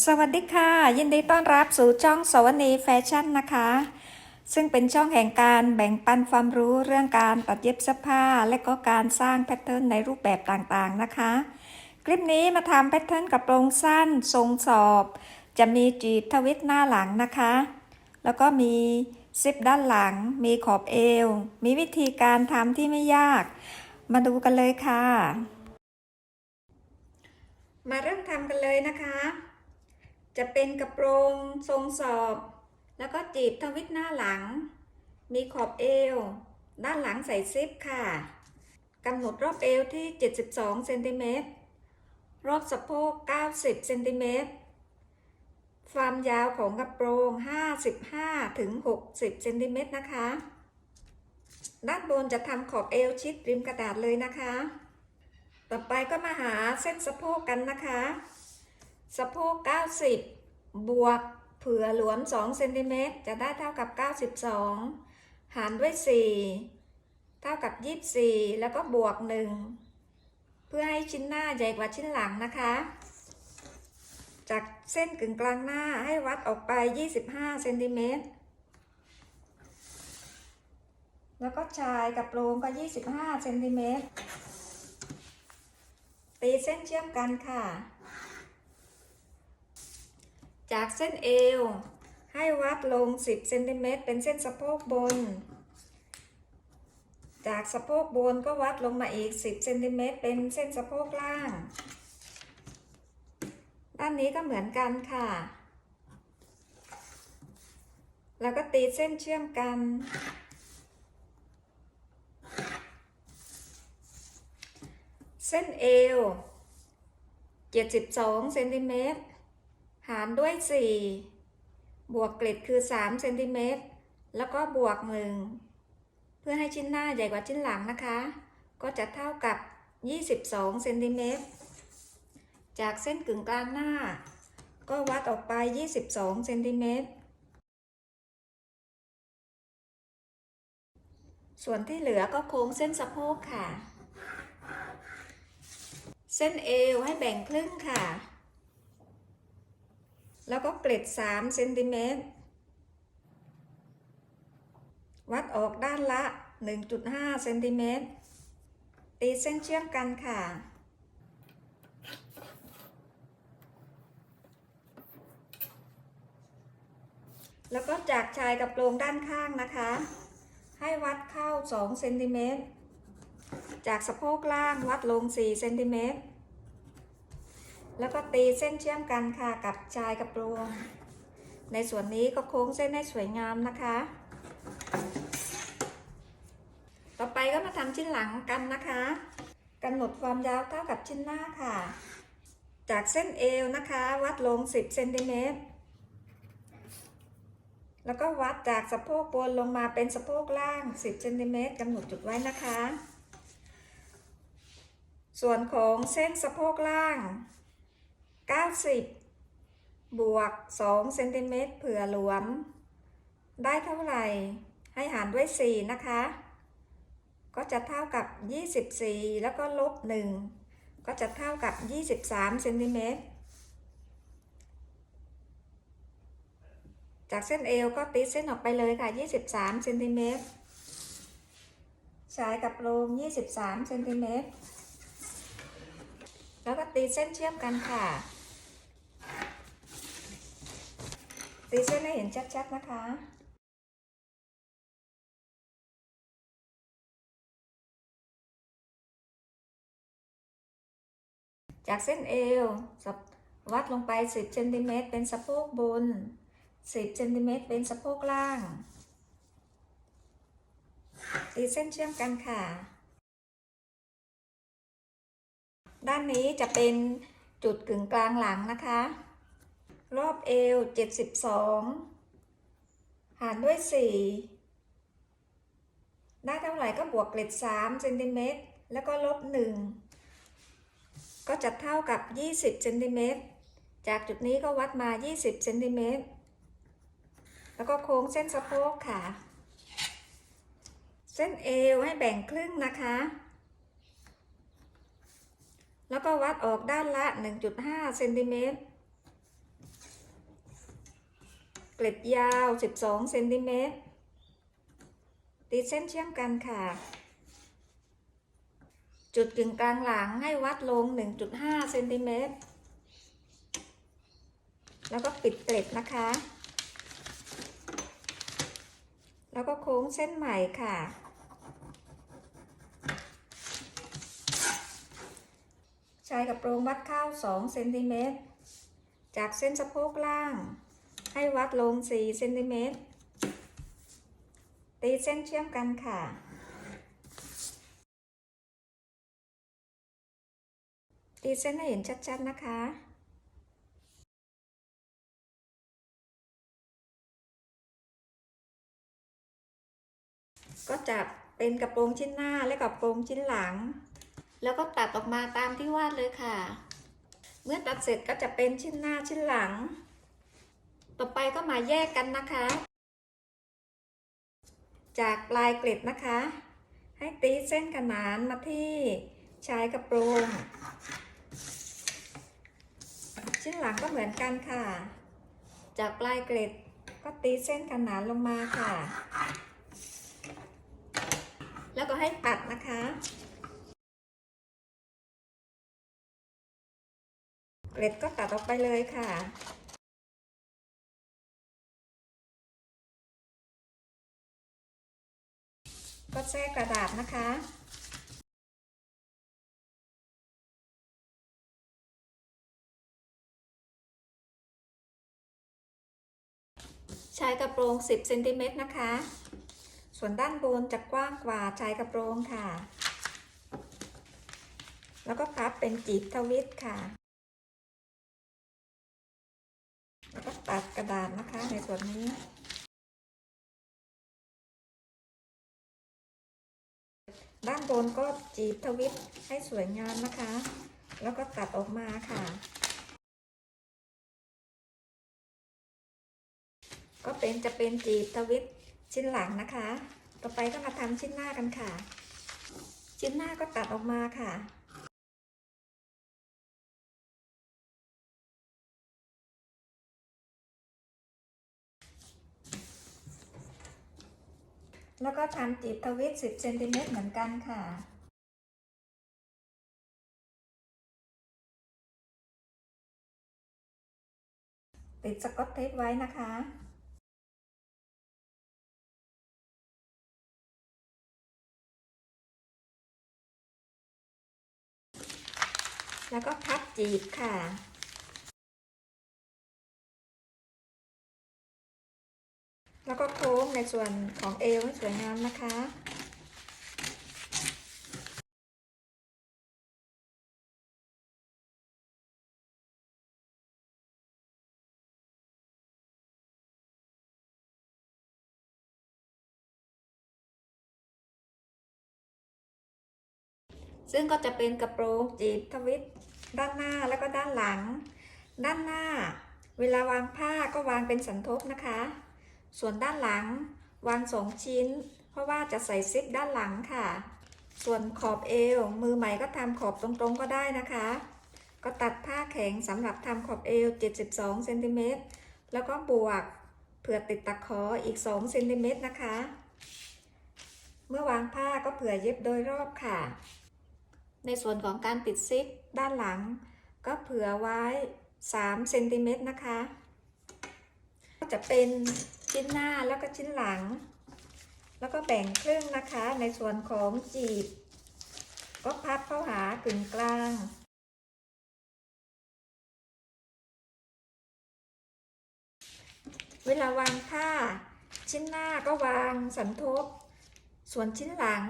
สวัสดีค่ะ ยินดีต้อนรับสู่ช่องสวนีแฟชั่นนะคะ ซึ่งเป็นช่องแห่งการแบ่งปันความรู้เรื่องการตัดเย็บเสื้อผ้า และก็การสร้างแพทเทิร์นในรูปแบบต่างๆนะคะ คลิปนี้มาทำแพทเทิร์นกระโปรงสั้น ทรงสอบ จะมีจีบทวิตหน้าหลังนะคะ แล้วก็มีซิปด้านหลัง มีขอบเอว มีวิธีการทำที่ไม่ยาก มาดูกันเลยค่ะ มาเริ่มทำกันเลยนะคะ จะเป็นกระโปรงทรงสอบ แล้วก็จีบทวิตหน้าหลัง มีขอบเอว ด้านหลังใส่ซิปค่ะกำหนดรอบเอวที่ 72เซนติเมตรรอบสะโพก 90เซนติเมตรความยาวของกระโปรง 55ถึง60เซนติเมตรนะคะ ด้านบนจะทำขอบเอวชิดริมกระดาษเลยนะคะ ต่อไปก็มาหาเส้นสะโพกกันนะคะ สะโพก 90 บวกเผื่อหลวม2เซนติเมตรจะได้เท่ากับ 92 หารด้วย 4 เท่ากับ 24 แล้วก็บวก 1 เพื่อให้ชิ้นหน้าใหญ่กว่าชิ้นหลังนะคะ จากเส้นกึ่งกลางหน้าให้วัดออกไป 25เซนติเมตรแล้วก็ชายกับโปรงก็ 25เซนติเมตรตีเส้นเชื่อมกันค่ะ จากเส้นเอว ให้วัดลง 10เซนติเมตรเป็นเส้นสะโพกบน จากสะโพกบนก็วัดลงมาอีก 10เซนติเมตรเป็นเส้นสะโพกล่าง ด้านนี้ก็เหมือนกันค่ะ แล้วก็ตีเส้นเชื่อมกันเส้นเอว 72เซนติเมตร หารด้วย 4 บวกเกล็ดคือ3เซนติเมตรแล้วก็บวก 1 เพื่อให้ชิ้นหน้าใหญ่กว่าชิ้นหลังนะคะ ก็จะเท่ากับ 22เซนติเมตรจากเส้นกึ่งกลางหน้า ก็วัดออกไป 22เซนติเมตรส่วนที่เหลือก็โค้งเส้นสะโพกค่ะ เส้นเอวให้แบ่งครึ่งค่ะ แล้วก็เกล็ด3เซนติเมตรวัดออกด้านละ 1.5เซนติเมตรตีเส้นเชื่อมกันค่ะ แล้วก็จากชายกับโปรงด้านข้างนะคะ ให้วัดเข้า2เซนติเมตรจากสะโพกล่างวัดลง4เซนติเมตร แล้วก็ตีเส้นเชื่อมกันค่ะกับชายกับรวงในส่วนนี้ก็โค้งเส้นให้สวยงามนะคะ ต่อไปก็มาทำชิ้นหลังกันนะคะกำหนดความยาวเท่ากับชิ้นหน้าค่ะ จากเส้นเอวนะคะ วัดลง 10เซนติเมตรแล้วก็วัดจากสะโพกบนลงมาเป็นสะโพกล่าง 10เซนติเมตรกำหนดจุดไว้นะคะ ส่วนของเส้นสะโพกล่าง 90 บวก2เซนติเมตรเผื่อหลวม ได้เท่าไหร่ ให้หารด้วย 4 นะคะ ก็จะเท่ากับ 24 แล้วก็ลบ 1 ก็จะเท่ากับ 23เซนติเมตรจากเส้นเอวก็ตีเส้นออกไปเลยค่ะ 23เซนติเมตรชายกับโลง 23เซนติเมตรแล้วก็ตีเส้นเชื่อมกันค่ะ ตีเส้นให้เห็นชัดๆนะคะจากเส้นเอววัดลงไป 10เซนติเมตรเป็นสะโพกบน 10เซนติเมตรเป็นสะโพกล่างตีเส้นเชื่อมกันค่ะ ด้านนี้จะเป็นจุดกึ่งกลางหลังนะคะ รอบเอว72หารด้วย4ได้เท่าไหร่ก็บวกเกล็ด3เซนติเมตรแล้วก็ลบ1ก็จะเท่ากับ20เซนติเมตรจากจุดนี้ก็วัดมา20เซนติเมตรแล้วก็โค้งเส้นสะโพกค่ะ เส้นเอวให้แบ่งครึ่งนะคะ แล้วก็วัดออกด้านละ 1.5เซนติเมตร ก ล็ดยาว 12เซนติเมตรตีเส้นเชื่อมกันค่ะ จุดกึ่งกลางหลังให้วัดลง 1.5เซนติเมตรแล้วก็ปิดเกล็ดนะคะ แล้วก็โค้งเส้นใหม่ค่ะ ใช้กับโปรงวัดเข้า2เซนติเมตร จากเส้นสะโพกล่าง ให้วัดลง4เซนติเมตร ตีเส้นเชื่อมกันค่ะ ตีเส้นให้เห็นชัดๆนะคะก็จะเป็นกระโปรงชิ้นหน้าและกระโปรงชิ้นหลัง แล้วก็ตัดออกมาตามที่วาดเลยค่ะ เมื่อตัดเสร็จก็จะเป็นชิ้นหน้าชิ้นหลัง ต่อไปก็มาแยกกันนะคะ จากปลายเกล็ดนะคะ ให้ตีเส้นขนานมาที่ชายกระโปรงชิ้นหลังก็เหมือนกันค่ะ จากปลายเกล็ดก็ตีเส้นขนานลงมาค่ะ แล้วก็ให้ตัดนะคะ เกล็ดก็ตัดออกไปเลยค่ะ ก็แทรกกระดาษนะคะชายกระโปรง 10 เซนติเมตรนะคะ ส่วนด้านบนจะกว้างกว่าชายกระโปรงค่ะ แล้วก็พับเป็นจีบทวิตค่ะ แล้วก็ตัดกระดาษนะคะในส่วนนี้ ด้านบนก็จีบทวิตให้สวยงามนะคะ แล้วก็ตัดออกมาค่ะ ก็เป็นจะเป็นจีบทวิตชิ้นหลังนะคะ ต่อไปก็มาทำชิ้นหน้ากันค่ะ ชิ้นหน้าก็ตัดออกมาค่ะ แล้วก็ทำจีบทวิต 10 เซนติเมตรเหมือนกันค่ะ ติดสกอตเทปไว้นะคะแล้วก็พับจีบค่ะ แล้วก็โค้งในส่วนของเอวให้สวยงามนะคะซึ่งก็จะเป็นกระโปรงจีบทวิตด้านหน้าแล้วก็ด้านหลัง ด้านหน้า เวลาวางผ้าก็วางเป็นสันทบนะคะ ส่วนด้านหลังวางสองชิ้น เพราะว่าจะใส่ซิปด้านหลังค่ะ ส่วนขอบเอวมือใหม่ก็ทำขอบตรงๆก็ได้นะคะ ก็ตัดผ้าแข็งสำหรับทำขอบเอว 72เซนติเมตรแล้วก็บวกเผื่อติดตะขออีก2เซนติเมตรนะคะ เมื่อวางผ้าก็เผื่อเย็บโดยรอบค่ะ ในส่วนของการติดซิปด้านหลัง ก็เผื่อไว้3เซนติเมตรนะคะ ก็จะเป็น ชิ้นหน้าแล้วก็ชิ้นหลัง แล้วก็แบ่งครึ่งนะคะ ในส่วนของจีบ ก็พับเข้าหากึ่งกลางเวลาวางผ้า ชิ้นหน้าก็วางสันทบ ส่วนชิ้นหลัง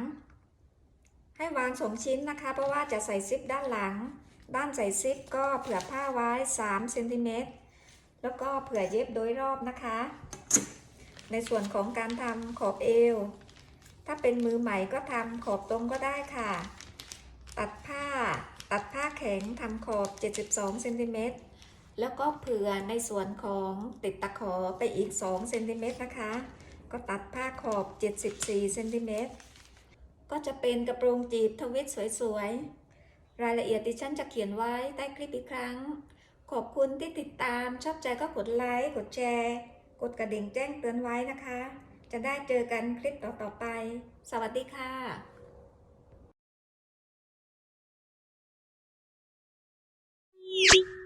ให้วางสองชิ้นนะคะ เพราะว่าจะใส่ซิปด้านหลัง ด้านใส่ซิปก็เผื่อผ้าไว้3เซนติเมตร แล้วก็เผื่อเย็บโดยรอบนะคะ ในส่วนของการทำขอบเอว ถ้าเป็นมือใหม่ก็ทำขอบตรงก็ได้ค่ะ ตัดผ้า ตัดผ้าแข็งทำขอบ 72เซนติเมตรแล้วก็เผื่อในส่วนของติดตะขอไปอีก2เซนติเมตรนะคะ ก็ตัดผ้าขอบ 74เซนติเมตรก็จะเป็นกระโปรงจีบทวิตสวยๆ รายละเอียดดิฉันจะเขียนไว้ใต้คลิปอีกครั้ง ขอบคุณที่ติดตามชอบใจก็กดไลค์กดแชร์ กดกระดิ่งแจ้งเตือนไว้นะคะ จะได้เจอกันคลิปต่อๆไป สวัสดีค่ะ Thank